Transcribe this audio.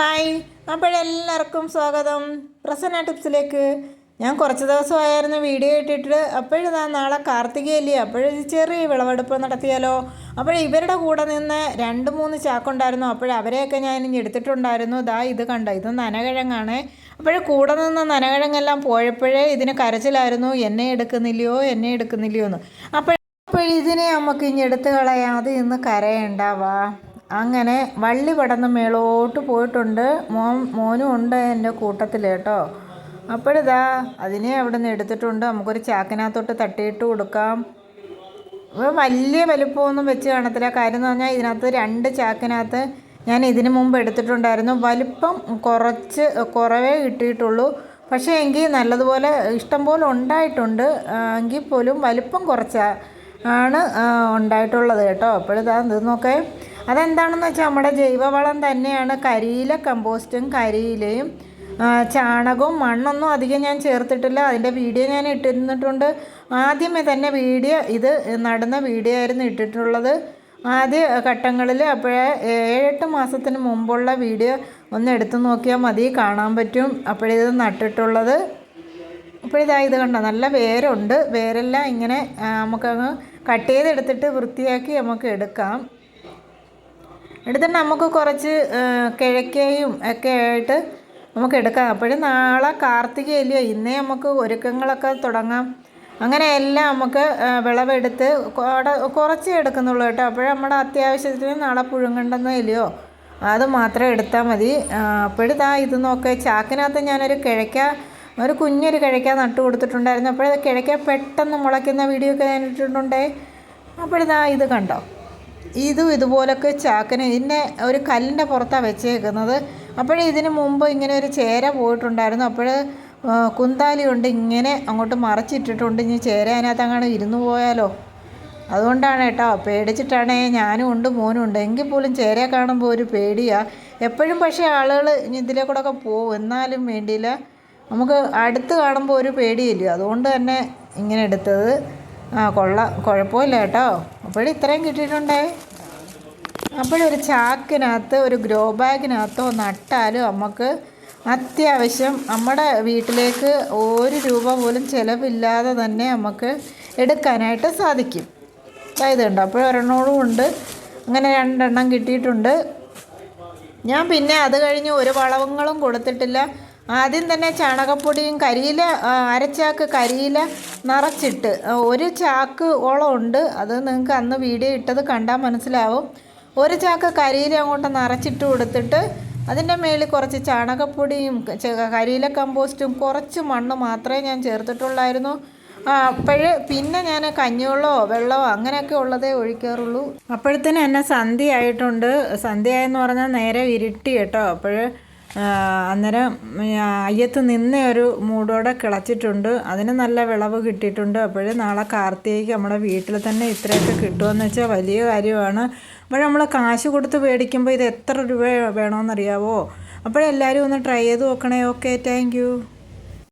Hi അപ്പോഴെല്ലാവർക്കും സ്വാഗതം. പ്രസന്ന ടിപ്സിലേക്ക്. ഞാൻ കുറച്ച് ദിവസമായിരുന്നു വീഡിയോ ഇട്ടിട്ട് അപ്പോഴിതാ നാളെ കാർത്തികയല്ലേ അപ്പോഴൊരു ചെറിയ വിളവെടുപ്പ് നടത്തിയാലോ? അപ്പോൾ ഇവരുടെ കൂടെ നിന്ന് രണ്ട് മൂന്ന് ചാക്കുണ്ടായിരുന്നു അപ്പോൾ അവരെയൊക്കെ ഞാൻ ഇനി എടുത്തിട്ടുണ്ടായിരുന്നു. ഇതാ ഇത് കണ്ട ഇത് നനകിഴങ്ങാണ്. അപ്പോഴേ കൂടെ നിന്ന് നനകിഴങ്ങെല്ലാം പോയപ്പോഴേ ഇതിന് കരച്ചിലായിരുന്നു എന്നെ എടുക്കുന്നില്ലയോ എന്നെ എടുക്കുന്നില്ലയോ എന്ന്. അപ്പോൾ അപ്പോൾ ഇതിനെ നമുക്ക് ഇനി എടുത്ത് കളയാതെ ഇന്ന് കരയുണ്ടാവാ അങ്ങനെ വള്ളി പടന്ന് മേളോട്ട് പോയിട്ടുണ്ട്. മോൻ മോനും ഉണ്ട് എന്റെ കൂട്ടത്തിൽ കേട്ടോ. അപ്പോഴിതാ അതിനെ അവിടെ നിന്ന് എടുത്തിട്ടുണ്ട്. നമുക്കൊരു ചാക്കിനകത്തോട്ട് തട്ടിയിട്ട് കൊടുക്കാം. വലിയ വലിപ്പമൊന്നും വെച്ച് കാണത്തില്ല. കാര്യം എന്ന് പറഞ്ഞാൽ ഇതിനകത്ത് രണ്ട് ചാക്കിനകത്ത് ഞാൻ ഇതിന് മുമ്പ് എടുത്തിട്ടുണ്ടായിരുന്നു. വലിപ്പം കുറച്ച് കുറവേ കിട്ടിയിട്ടുള്ളൂ. പക്ഷേ എങ്കിൽ നല്ലതുപോലെ ഇഷ്ടം പോലെ ഉണ്ടായിട്ടുണ്ട്. എങ്കിൽ പോലും വലിപ്പം കുറച്ചാണ് ഉണ്ടായിട്ടുള്ളത് കേട്ടോ. അപ്പോഴിതാ ഇത് നോക്കേ. അതെന്താണെന്ന് വെച്ചാൽ നമ്മുടെ ജൈവവളം തന്നെയാണ് കരിയില കമ്പോസ്റ്റും കരിയിലയും ചാണകവും മണ്ണൊന്നും അധികം ഞാൻ ചേർത്തിട്ടില്ല. അതിന്റെ വീഡിയോ ഞാൻ ഇട്ടിരുന്നിട്ടുണ്ട്. ആദ്യമേ തന്നെ വീഡിയോ ഇത് നടന്ന വീഡിയോ ആയിരുന്നു ഇട്ടിട്ടുള്ളത്. ആദ്യ ഘട്ടങ്ങളിൽ അപ്പോഴേ ഏഴെട്ട് മാസത്തിന് മുമ്പുള്ള വീഡിയോ ഒന്ന് എടുത്തു നോക്കിയാൽ മതി കാണാൻ പറ്റും. അപ്പോഴിത് നട്ടിട്ടുള്ളത്. ഇപ്പോഴിതാ ഇത് കണ്ടോ നല്ല വേരുണ്ട്. വേരെല്ലാം ഇങ്ങനെ നമുക്കങ്ങ് കട്ട് ചെയ്തെടുത്തിട്ട് വൃത്തിയാക്കി നമുക്ക് എടുക്കാം. എടുത്തിട്ട് നമുക്ക് കുറച്ച് കിഴക്കയും ഒക്കെ ആയിട്ട് നമുക്ക് എടുക്കാം. അപ്പോഴും നാളെ കാർത്തികയല്ലയോ ഇന്നേ നമുക്ക് ഒരുക്കങ്ങളൊക്കെ തുടങ്ങാം. അങ്ങനെ എല്ലാം നമുക്ക് വിളവെടുത്ത് കുറച്ചേ എടുക്കുന്നുള്ളൂ കേട്ടോ. അപ്പോഴും നമ്മുടെ അത്യാവശ്യത്തിന് നാളെ പുഴുങ്ങണ്ടെന്നോ ഇല്ലയോ അത് മാത്രം എടുത്താൽ മതി. അപ്പോഴിതാ ഇത് നോക്ക്. ചാക്കിനകത്ത് ഞാനൊരു കിഴക്ക ഒരു കുഞ്ഞൊരു കിഴക്ക നട്ടു കൊടുത്തിട്ടുണ്ടായിരുന്നു. അപ്പോഴത് കിഴക്ക പെട്ടെന്ന് മുളയ്ക്കുന്ന വീഡിയോ ഒക്കെ ഞാൻ ഇട്ടിട്ടുണ്ടേ. അപ്പോഴിതാ ഇത് കണ്ടോ? ഇതും ഇതുപോലൊക്കെ ചാക്കിന് ഇതിന്റെ ഒരു കല്ലിന്റെ പുറത്താണ് വെച്ചേക്കുന്നത്. അപ്പോഴേ ഇതിന് മുമ്പ് ഇങ്ങനെ ഒരു ചേര പോയിട്ടുണ്ടായിരുന്നു. അപ്പോൾ കുന്താലി കൊണ്ട് ഇങ്ങനെ അങ്ങോട്ട് മറച്ചിട്ടിട്ടുണ്ട്. ഇനി ചേര അതിനകത്ത് അങ്ങനെ ഇരുന്ന് പോയാലോ? അതുകൊണ്ടാണ് കേട്ടോ. പേടിച്ചിട്ടാണ് ഞാനും ഉണ്ട് മോനും ഉണ്ട്. എങ്കിൽ പോലും ചേരയെ കാണുമ്പോൾ ഒരു പേടിയാണ് എപ്പോഴും പക്ഷേ ആളുകൾ ഇതിലെ കൂടെ ഒക്കെ എന്നാലും വേണ്ടിയില്ല. നമുക്ക് അടുത്ത് കാണുമ്പോൾ ഒരു പേടിയില്ല. അതുകൊണ്ട് തന്നെ ഇങ്ങനെ എടുത്തത്. ആ കൊള്ള കുഴപ്പമില്ല കേട്ടോ. അപ്പോഴും ഇത്രയും കിട്ടിയിട്ടുണ്ടേ. അപ്പോഴൊരു ചാക്കിനകത്ത് ഒരു ഗ്രോ ബാഗിനകത്തോ നട്ടാലും നമുക്ക് അത്യാവശ്യം നമ്മുടെ വീട്ടിലേക്ക് ഒരു രൂപ പോലും ചിലവില്ലാതെ തന്നെ നമുക്ക് എടുക്കാനായിട്ട് സാധിക്കും. അതായത് ഉണ്ട് അപ്പോൾ ഒരെണ്ണോളം ഉണ്ട്. അങ്ങനെ രണ്ടെണ്ണം കിട്ടിയിട്ടുണ്ട്. ഞാൻ പിന്നെ അത് കഴിഞ്ഞ് ഒരു വളവങ്ങളും കൊടുത്തിട്ടില്ല. ആദ്യം തന്നെ ചാണകപ്പൊടിയും കരിയില അരച്ചാക്ക് കരിയില നിറച്ചിട്ട് ഒരു ചാക്ക് ഓളം ഉണ്ട്. അത് നിങ്ങൾക്ക് അന്ന് വീഡിയോ ഇട്ടത് കണ്ടാൽ മനസ്സിലാവും. ഒരു ചാക്ക് കരിയില അങ്ങോട്ട് നിറച്ചിട്ട് കൊടുത്തിട്ട് അതിന്റെ മേളിൽ കുറച്ച് ചാണകപ്പൊടിയും കരിയില കമ്പോസ്റ്റും കുറച്ച് മണ്ണ് മാത്രമേ ഞാൻ ചേർത്തിട്ടുള്ളായിരുന്നു. അപ്പോൾ പിന്നെ ഞാൻ കഞ്ഞിവെള്ളമോ വെള്ളമോ അങ്ങനെയൊക്കെ ഉള്ളതേ ഒഴിക്കാറുള്ളൂ. അപ്പോഴത്തേനും എന്നെ സന്ധ്യ ആയിട്ടുണ്ട് സന്ധ്യയെന്ന് പറഞ്ഞാൽ നേരെ ഇരുട്ടി കേട്ടോ. അപ്പോൾ അന്നേരം അയ്യത്ത് നിന്ന ഒരു മൂടോടെ കിളച്ചിട്ടുണ്ട്. അതിന് നല്ല വിളവ് കിട്ടിയിട്ടുണ്ട്. അപ്പോൾ നാളെ കാർത്തികയ്ക്ക് നമ്മുടെ വീട്ടിൽ തന്നെ ഇത്രയൊക്കെ കിട്ടുമെന്ന് വെച്ചാൽ വലിയ കാര്യമാണ്. അപ്പോൾ നമ്മൾ കാശ് കൊടുത്ത് മേടിക്കുമ്പോൾ ഇത് എത്ര രൂപ വേണമെന്നറിയാവോ അപ്പോഴെല്ലാവരും ഒന്ന് ട്രൈ ചെയ്ത് നോക്കണേ. Okay thank